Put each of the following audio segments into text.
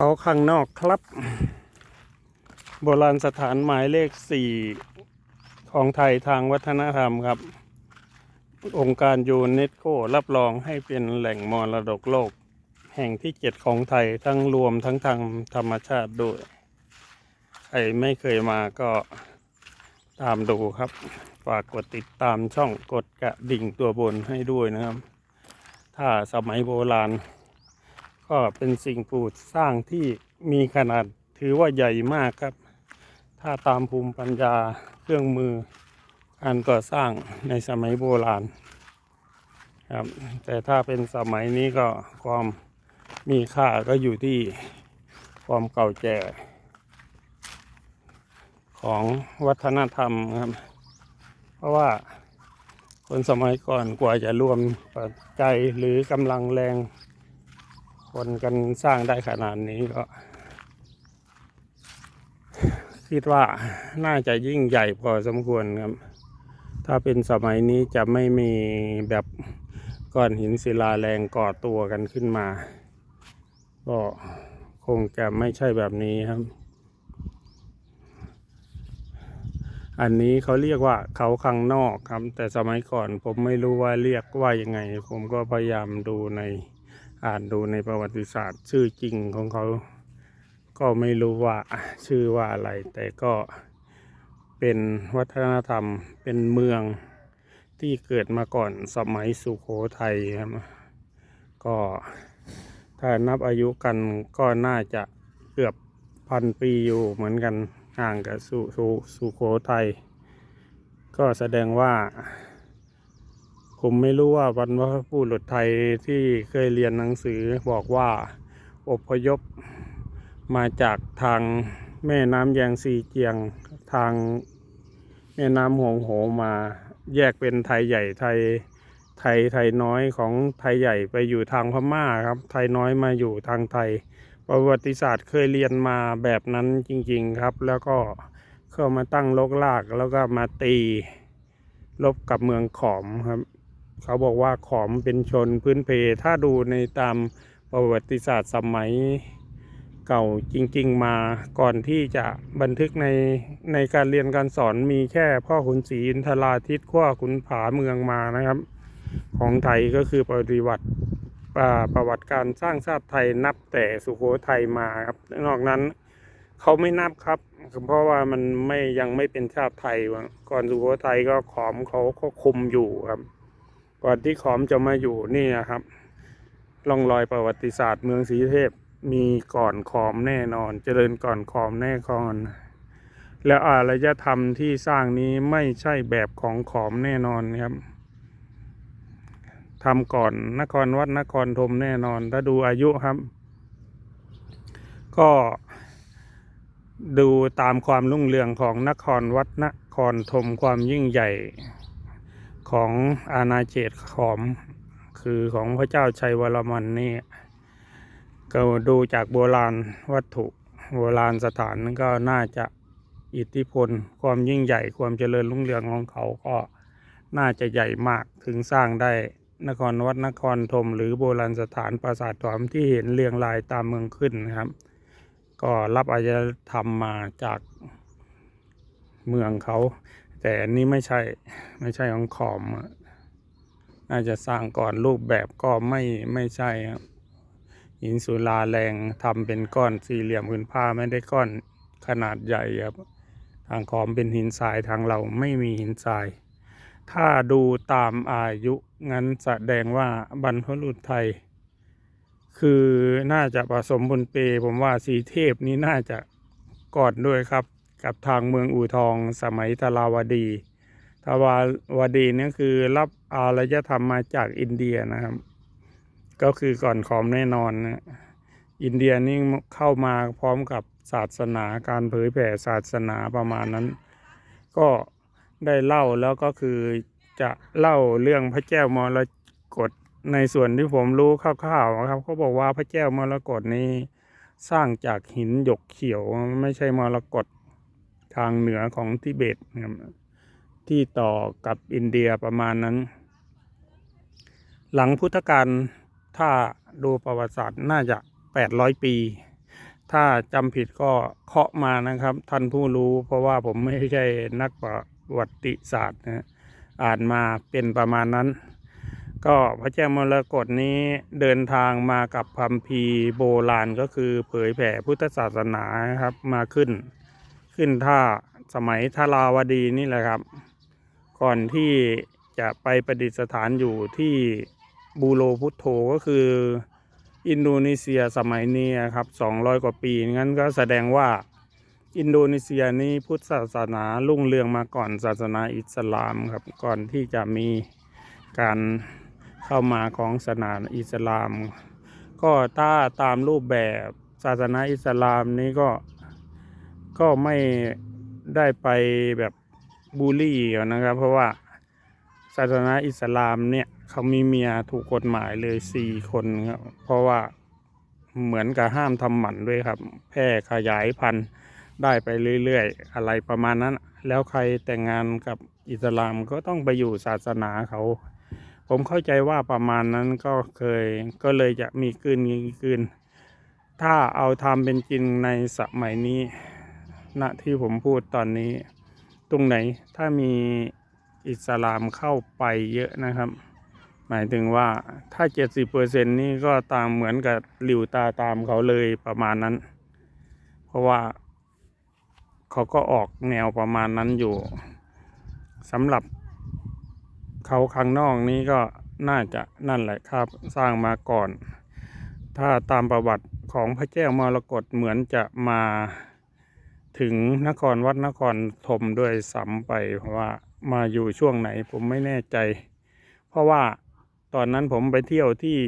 เขาข้างนอกครับ โบราณสถานหมายเลขสี่ของไทยทางวัฒนธรรมครับ องค์การยูเนสโกรับรองให้เป็นแหล่งมรดกโลก แห่งที่เจ็ดของไทยทั้งรวมทั้งทางธรรมชาติด้วย ใครไม่เคยมาก็ตามดูครับ ฝากกดติดตามช่องกดกระดิ่งตัวบนให้ด้วยนะครับ ถ้าสมัยโบราณ ก็เป็นสิ่งปลูกสร้างที่มีขนาดถือว่าใหญ่มากครับ ถ้าตามภูมิปัญญาเครื่องมือการก่อสร้างในสมัยโบราณครับแต่ถ้าเป็นสมัยนี้ก็ความมีค่าก็อยู่ที่ความเก่าแก่ของวัฒนธรรมครับ เพราะว่าคนสมัยก่อนกว่าจะรวมปัจจัยหรือกำลังแรง คนกันสร้างได้ขนาดนี้ก็ คิดว่าน่าจะยิ่งใหญ่พอสมควรครับ ถ้าเป็นสมัยนี้จะไม่มีแบบก้อนหินศิลาแรงก่อตัวกันขึ้นมา ก็คงจะไม่ใช่แบบนี้ครับ อันนี้เขาเรียกว่าเขาข้างนอกครับ แต่สมัยก่อนผมไม่รู้ว่าเรียกว่ายังไง ผมก็พยายามดูใน อ่านดูในประวัติศาสตร์ ชื่อจริงของเขา ก็ไม่รู้ว่าชื่อว่าอะไร แต่ก็เป็นวัฒนธรรมเป็นเมืองที่เกิดมาก่อนสมัยสุโขทัยครับก็ถ้านับอายุกันก็น่าจะเกือบพันปีอยู่เหมือนกันห่างกับสุสุสุโขทัยก็แสดงว่า ผมไม่รู้ว่าวันว่าผู้หลุดไทยที่เคยเรียนหนังสือบอกว่าอพยพมาจากทางแม่น้ำแยงซีเจียงทางแม่น้ำหงโหมาแยกเป็นไทยใหญ่ไทยไทยไทยน้อยของไทยใหญ่ไปอยู่ทางพม่าครับ ไทยน้อยมาอยู่ทางไทย ประวัติศาสตร์เคยเรียนมาแบบนั้นจริงๆครับ แล้วก็เข้ามาตั้งลกลากแล้วก็มาตี ลบกับเมืองขอมครับ เขาบอกว่าขอมเป็นชนพื้นเพ ถ้าดูในตามประวัติศาสตร์สมัยเก่าจริง ๆ มาก่อนที่จะบันทึกในในการเรียนการสอนมีแค่พ่อขุนศรีอินทราทิตขั้วขุนผาเมืองมานะครับ ของไทยก็คือประวัติประวัติการสร้างชาติไทยนับแต่สุโขทัยมาครับ นอกนั้นเขาไม่นับครับเพราะว่ามันไม่ยังไม่เป็นชาติไทยก่อนสุโขทัยก็ขอมเขาก็คุมอยู่ครับ ก่อนที่ขอมจะมาอยู่นี่นะครับร่องรอยประวัติศาสตร์เมืองศรีเทพมีก่อนขอมแน่นอน เจริญก่อนขอมแน่นอน แล้วอารยธรรมที่สร้างนี้ไม่ใช่แบบของขอมแน่นอนครับทำก่อนนครวัดนครธมแน่นอน ถ้าดูอายุครับ ก็ดูตามความรุ่งเรืองของนครวัดนครธมความยิ่งใหญ่ ของอาณาเขตขอม คือของพระเจ้าชัยวรมันนี่ก็ดูจากโบราณวัตถุโบราณสถานก็น่าจะอิทธิพล ความยิ่งใหญ่ความเจริญรุ่งเรืองของเขาก็น่าจะใหญ่มากถึงสร้างได้นครวัดนครธมหรือโบราณสถานปราสาทถมที่เห็นเรียงรายตามเมืองขึ้นนะครับ ก็รับอารยธรรมมาจากเมืองเขา แต่อันนี้ไม่ใช่ไม่ใช่ของขอมน่าจะสร้างก่อนรูปแบบก็ไม่ไม่ใช่ครับหินสุลาแรงทำเป็นก้อนสี่เหลี่ยมพื้นผ้าไม่ได้ก้อนขนาดใหญ่ครับ ทางขอมเป็นหินทรายทางเราไม่มีหินทราย ถ้าดูตามอายุงั้นแสดงว่าบรรพบุรุษไทย คือน่าจะผสมบนเป ผมว่าสีเทพนี้น่าจะก่อนด้วยครับ กับทางเมืองอู่ทองสมัยทราวดีทวาวดีนี่คือรับอารยธรรมมาจากอินเดียนะครับ ก็คือก่อนขอมแน่นอนนะอินเดียนี่เข้ามาพร้อมกับศาสนาการเผยแผ่ศาสนาประมาณนั้น ก็ได้เล่าแล้วก็คือจะเล่าเรื่องพระแก้วมรกตในส่วนที่ผมรู้คร่าวๆนะครับเขาบอกว่าพระแก้วมรกตนี้สร้างจากหินหยกเขียวไม่ใช่มรกต ทางเหนือของทิเบตนะครับที่ต่อกับอินเดียประมาณนั้น หลังพุทธกาลถ้าดูประวัติศาสตร์น่าจะ 800 ปี ถ้าจำผิดก็เคาะมานะครับ ท่านผู้รู้เพราะว่าผมไม่ใช่นักประวัติศาสตร์นะอ่านมาเป็นประมาณนั้น ก็พระเจ้ามรกตนี้เดินทางมากับพัมพีโบราณก็คือเผยแผ่พุทธศาสนาครับมาขึ้น ขึ้นท่าสมัยทาราวดีนี่แหละครับ ก่อนที่จะไปประดิษฐานอยู่ที่บูโรพุทโธก็คืออินโดนีเซียสมัยนี้ครับ200 กว่าปี งั้นก็แสดงว่าอินโดนีเซียนี้พุทธศาสนารุ่งเรืองมาก่อนศาสนาอิสลามครับ ก่อนที่จะมีการเข้ามาของศาสนาอิสลาม ก็ถ้าตามรูปแบบศาสนาอิสลามนี้ก็ ก็ไม่ได้ไปแบบบูลลี่นะครับ เพราะว่าศาสนาอิสลามเนี่ยเขามีเมียถูกกฎหมายเลยสี่คนครับเพราะว่าเหมือนกับห้ามทำหมันด้วยครับ แพร่ขยายพันธุ์ได้ไปเรื่อยๆ อะไรประมาณนั้น แล้วใครแต่งงานกับอิสลามก็ต้องไปอยู่ศาสนาเขา ผมเข้าใจว่าประมาณนั้นก็เคยก็เลยจะมีกลืนมีกลืนถ้าเอาทำเป็นจริงในสมัยนี้ ณที่ผมพูดตอนนี้ ตรงไหนถ้ามีอิสลามเข้าไปเยอะนะครับ หมายถึงว่าถ้า 70%นี่ก็ตามเหมือนกับหลิวตาตามเขาเลยประมาณนั้น เพราะว่าเขาก็ออกแนวประมาณนั้นอยู่สำหรับเขาข้างนอกนี้ก็น่าจะนั่นแหละครับสร้างมาก่อน ถ้าตามประวัติของพระเจ้ามรกตเหมือนจะมา ถึงนครวัดนครธมด้วยซ้ำไป เพราะว่ามาอยู่ช่วงไหนผมไม่แน่ใจ เพราะว่าตอนนั้นผมไปเที่ยวที่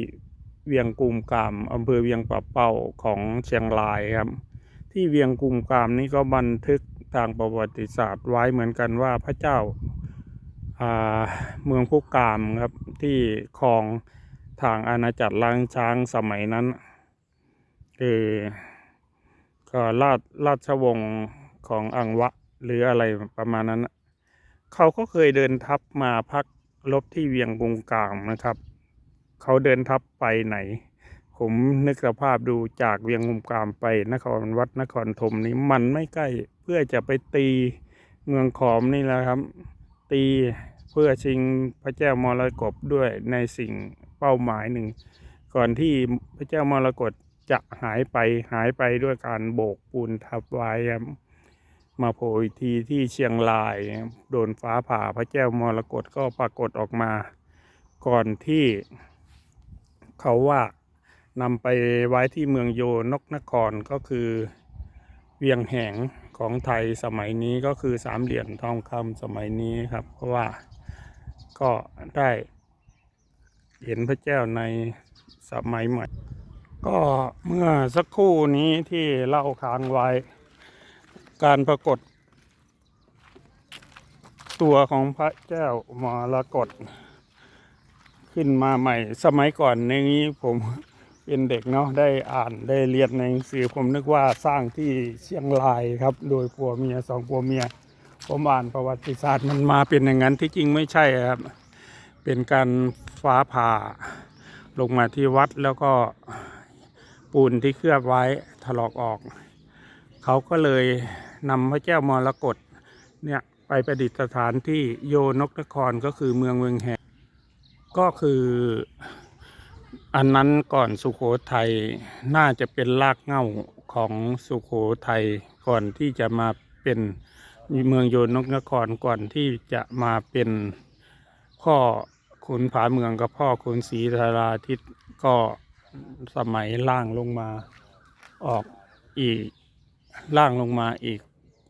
เวียงกุมกามอำเภอเวียงป่าเป่าของเชียงรายครับ ที่เวียงกุมกามนี้ก็บันทึกทางประวัติศาสตร์ไว้เหมือนกันว่าพระเจ้าาเมืองพุกามครับที่ครองทางอาณาจักรล้างช้างสมัยนั้นคือ ก็ราชราชวงศ์ของอังวะหรืออะไรประมาณนั้นนะเขาก็เคยเดินทัพมาพักรบที่เวียงกุมกามนะครับ เขาเดินทัพไปไหน ผมนึกสภาพดูจากเวียงกุมกามไปนครวัดนครธมนี้มันไม่ใกล้เพื่อจะไปตีเมืองขอมนี่แหละครับ ตีเพื่อชิงพระเจ้ามรกตด้วยในสิ่งเป้าหมายหนึ่ง ก่อนที่พระเจ้ามรกต จะหายไปหายไปด้วยการโบกปูนทับไว้มาโผล่ทีที่เชียงราย โดนฟ้าผ่าพระเจ้ามรกตก็ปรากฏออกมา ก่อนที่เขาว่านำไปไว้ที่เมืองโยนกนครก็คือเวียงแหงของไทยสมัยนี้ก็คือสามเหลี่ยมทองคำสมัยนี้ครับ เพราะว่าก็ได้เห็นพระเจ้าในสมัยใหม่ ก็เมื่อสักครู่นี้ที่เล่าค้างไว้ การปรากฏ ตัวของพระเจ้ามรกตขึ้นมาใหม่ สมัยก่อนในนี้ผมเป็นเด็กเนาะได้อ่านได้เรียนในหนังสือผมนึกว่าสร้างที่เชียงรายครับ โดยผัวเมียสองผัวเมีย ผมอ่านประวัติศาสตร์มันมาเป็นอย่างนั้นที่จริงไม่ใช่ครับ เป็นการฟ้าผ่าลงมาที่วัดแล้วก็ ปูนที่เคลือบไว้ถลอกออก เขาก็เลยนำพระเจ้ามรกตเนี่ยไปประดิษฐานที่โยนกนครก็คือเมืองเมืองแห่งก็คืออันนั้นก่อนสุโขทัยน่าจะเป็นรากเหง้าของสุโขทัยก่อนที่จะมาเป็นเมืองโยนกนครก่อนที่จะมาเป็นพ่อขุนผาเมืองกับพ่อขุนศรีธาราทิตก็ สมัยล่างลงมาออกอีกล่างลงมาอีก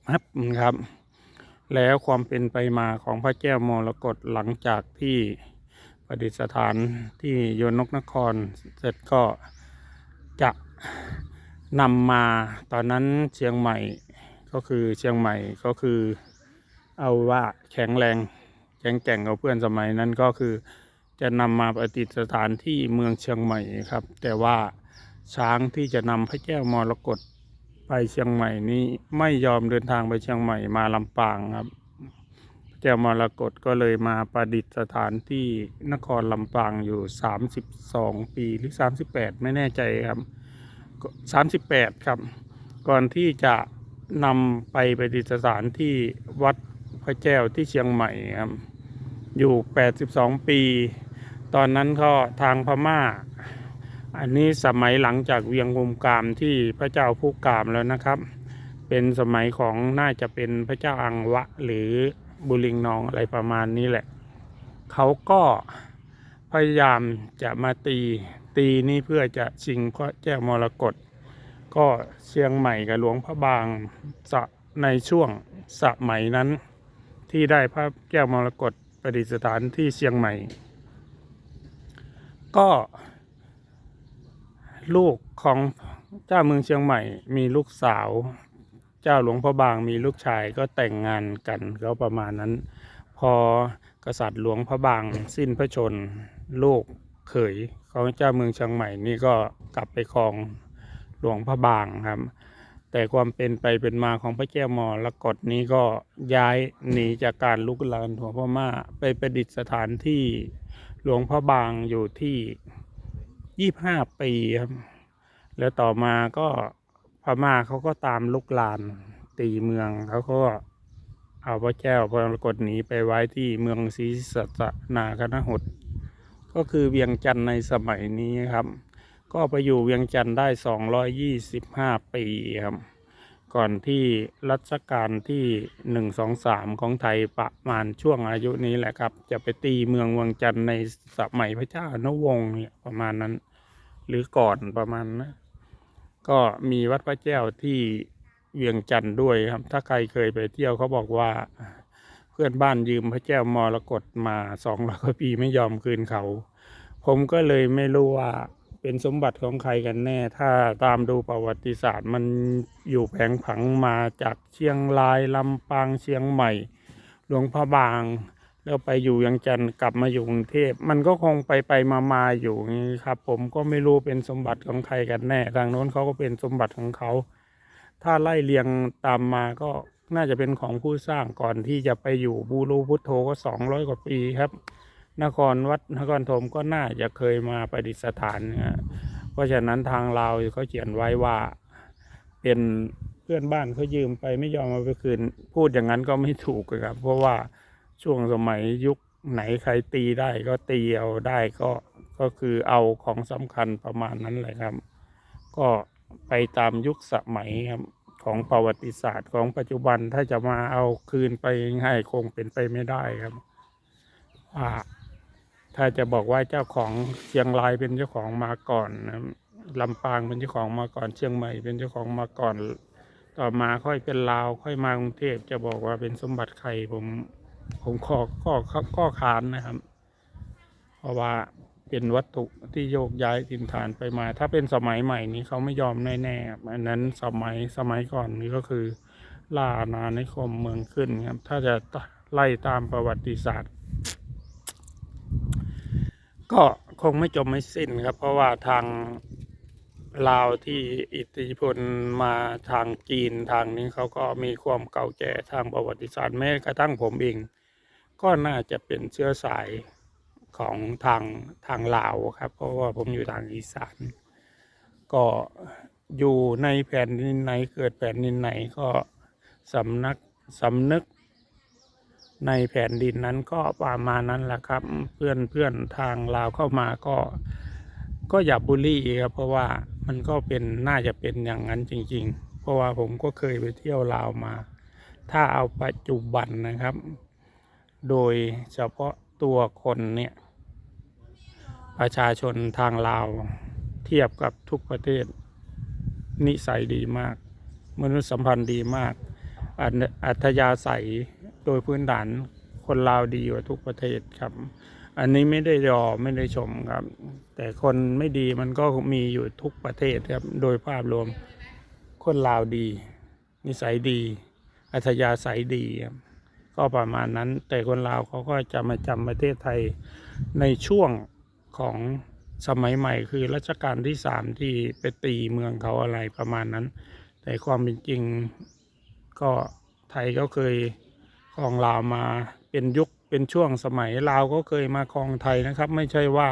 ครับครับ แล้วความเป็นไปมาของพระแก้วมรกตหลังจากที่ประดิษฐานที่โยนกนครเสร็จก็จะนำมาตอนนั้นเชียงใหม่ก็คือเชียงใหม่ก็คือเอาว่าแข็งแรงแข็งแกร่งกับเพื่อนสมัยนั้นก็คือ จะนำมาประดิษฐานที่เมืองเชียงใหม่ครับ แต่ว่าช้างที่จะนำพระแก้วมรกตไปเชียงใหม่นี้ไม่ยอมเดินทางไปเชียงใหม่มาลำปางครับพระแก้วมรกตก็เลยมาประดิษฐานที่นครลำปางอยู่ 32 ปีหรือ 38 ไม่แน่ใจครับสามสิบแปดครับ ก่อนที่จะนำไปประดิษฐานที่วัดพระแก้วที่เชียงใหม่ครับอยู่ 82 ปี ตอนนั้นก็ทางพม่า อันนี้สมัยหลังจากเวียงกุมกามที่พระเจ้าผู้กามแล้วนะครับ เป็นสมัยของน่าจะเป็นพระเจ้าอังวะหรือบุริงนองอะไรประมาณนี้แหละ เขาก็พยายามจะมาตีตีนี่เพื่อจะชิงพระแก้วมรกตก็เชียงใหม่กับหลวงพระบางสะในช่วงสมัยนั้นที่ได้พระแก้วมรกตประดิษฐานที่เชียงใหม่ ก็ลูกของเจ้าเมืองเชียงใหม่ มีลูกสาว เจ้าหลวงพระบางมีลูกชายก็แต่งงานกันก็ประมาณนั้น พอกษัตริย์หลวงพระบางสิ้นพระชนลูกเขยของเจ้าเมืองเชียงใหม่นี่ก็กลับไปครองหลวงพระบางครับ แต่ความเป็นไปเป็นมาของพระแก้วมรกตนี้ก็ย้ายหนีจากการลุกลานของพม่าไปประดิษฐานที่ หลวงพระบางอยู่ที่ยี่ห้าปีครับ แล้วต่อมาก็พม่าเขาก็ตามลุกลานตีเมืองเขาก็เอาพระแก้วมรกตหนีไปไว้ที่เมืองศรีสัตนาคณหดก็คือเวียงจันทร์ในสมัยนี้ครับ ก็ไปอยู่เวียงจันทร์ได้ 225 ปีครับ ก่อนที่รัชกาลที่1 2 3ของไทยประมาณช่วงอายุนี้แหละครับ จะไปตีเมืองวียงจันทร์ในสมัยพระเจ้าอนุวงศ์เนี่ยประมาณนั้น หรือก่อนประมาณนะก็มีวัดพระแก้วที่เวียงจันทร์ด้วยครับ ถ้าใครเคยไปเที่ยวเขาบอกว่า เพื่อนบ้านยืมพระแก้วมรกตมาสองร้อยปีไม่ยอมคืนเขา ผมก็เลยไม่รู้ว่า เป็นสมบัติของใครกันแน่ ถ้าตามดูประวัติศาสตร์มันอยู่แผงผังมาจากเชียงรายลำปางเชียงใหม่ หลวงพระบาง แล้วไปอยู่ยังจันทร์กลับมาอยู่กรุงเทพมันก็คงไปไปมามาอยู่อย่างนี้ครับ ผมก็ไม่รู้เป็นสมบัติของใครกันแน่ทางโน้นเขาก็เป็นสมบัติของเขา ถ้าไล่เรียงตามมาก็น่าจะเป็นของผู้สร้างก่อนที่จะไปอยู่บูรูพุทโธก็สองร้อยกว่าปีครับ นครวัดนครธมก็น่าจะเคยมาประดิษฐานนะเพราะฉะนั้นทางเราเขาเขียนไว้ว่าเป็นเพื่อนบ้านเขายืมไปไม่ยอมมาไปคืน พูดอย่างนั้นก็ไม่ถูกครับ เพราะว่าช่วงสมัยยุคไหนใครตีได้ก็ตีเอาได้ก็ก็คือเอาของสำคัญประมาณนั้นแหละครับ ก็ไปตามยุคสมัยครับของประวัติศาสตร์ของปัจจุบันถ้าจะมาเอาคืนไปง่ายคงเป็นไปไม่ได้ครับว่า ถ้าจะบอกว่าเจ้าของเชียงรายเป็นเจ้าของมาก่อนนะลำปางเป็นเจ้าของมาก่อน เชียงใหม่เป็นเจ้าของมาก่อน ต่อมาค่อยเป็นลาว ค่อยมากรุงเทพจะบอกว่าเป็นสมบัติใครผมผมขอข้อข้อข้อค้านนะครับ เพราะว่าเป็นวัตถุที่โยกย้ายถิ่นฐานไปมา ถ้าเป็นสมัยใหม่นี้เขาไม่ยอมแน่ๆอันนั้นสมัยสมัยก่อนนี้ก็คือล่าอาณานิคมเมืองขึ้นครับ ถ้าจะไล่ตามประวัติศาสตร์ ก็คงไม่จบไม่สิ้นครับ เพราะว่าทางลาวที่อิทธิพลมาทางจีนทางนี้เขาก็มีความเก่าแก่ทางประวัติศาสตร์แม้กระทั่งผมเองก็น่าจะเป็นเชื้อสายของทางทางลาวครับ เพราะว่าผมอยู่ทางอีสาน ก็อยู่ในแผ่นดินไหนเกิดแผ่นดินไหนก็สำนักสำนึก ในแผ่นดินนั้นก็ประมาณนั้นแหละครับ เพื่อนเพื่อนทางลาวเข้ามาก็ ก็อย่าบูลลี่ครับเพราะว่ามันก็เป็นน่าจะเป็นอย่างนั้นจริง ๆ เพราะว่าผมก็เคยไปเที่ยวลาวมา ถ้าเอาปัจจุบันนะครับ โดยเฉพาะตัวคนเนี่ยประชาชนทางลาวเทียบกับทุกประเทศ นิสัยดีมาก มนุษยสัมพันธ์ดีมากอัธยาศัย โดยพื้นฐานคนลาวดีกว่าทุกประเทศครับ อันนี้ไม่ได้ยอไม่ได้ชมครับ แต่คนไม่ดีมันก็มีอยู่ทุกประเทศครับ โดยภาพรวมคนลาวดี นิสัยดี อัธยาศัยดีครับก็ประมาณนั้น แต่คนลาวเขาก็จะมาจำประเทศไทยในช่วงของสมัยใหม่คือรัชกาลที่สามที่ไปตีเมืองเขาอะไรประมาณนั้น แต่ความเป็นจริงก็ไทยก็เคย องลาวมาเป็นยุคเป็นช่วงสมัยลาวก็เคยมาครองไทยนะครับ ไม่ใช่ว่า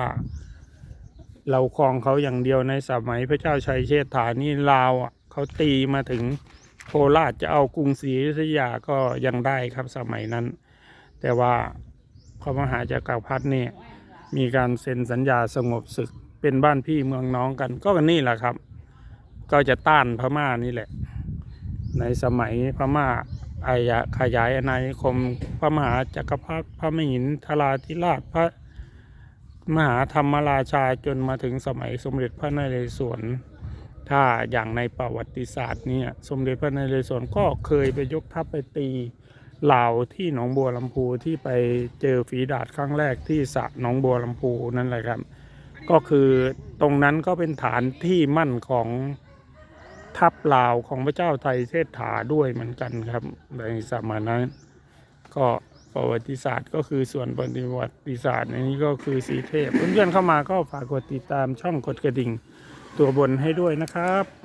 เราครองเขาอย่างเดียวในสมัยพระเจ้าชัยเชษฐานี่ลาวอะเขาตีมาถึงโคราชจะเอากรุงศรีอยุธยาก็ยังได้ครับสมัยนั้น แต่ว่าพระมหาจักรพรรดิเนี่ยมีการเซ็นสัญญาสงบศึกเป็นบ้านพี่เมืองน้องกัน ก็กันนี่แหละครับ ก็จะต้านพม่านี่แหละ ในสมัยพม่า อายะขยายอาณานิคม พระมหาจักรพรรดิพระมหินทราธิราชพระมหาธรรมราชาจนมาถึงสมัยสมเด็จพระนเรศวร ถ้าอย่างในประวัติศาสตร์เนี่ยสมเด็จพระนเรศวรก็เคยไปยกทัพไปตีเหล่าที่หนองบัวลำพูที่ไปเจอฝีดาษครั้งแรกที่สระหนองบัวลำพูนั่นแหละครับ ก็คือตรงนั้นก็เป็นฐานที่มั่นของ ทัพลาวของพระเจ้าไทยเทศถาด้วยเหมือนกันครับ ในสมัยนั้น ก็ประวัติศาสตร์ก็คือส่วนประวัติศาสตร์ในนี้ก็คือสีเทพเพื่อนๆเข้ามาก็ฝากกดติดตามช่องกดกระดิ่งตัวบนให้ด้วยนะครับ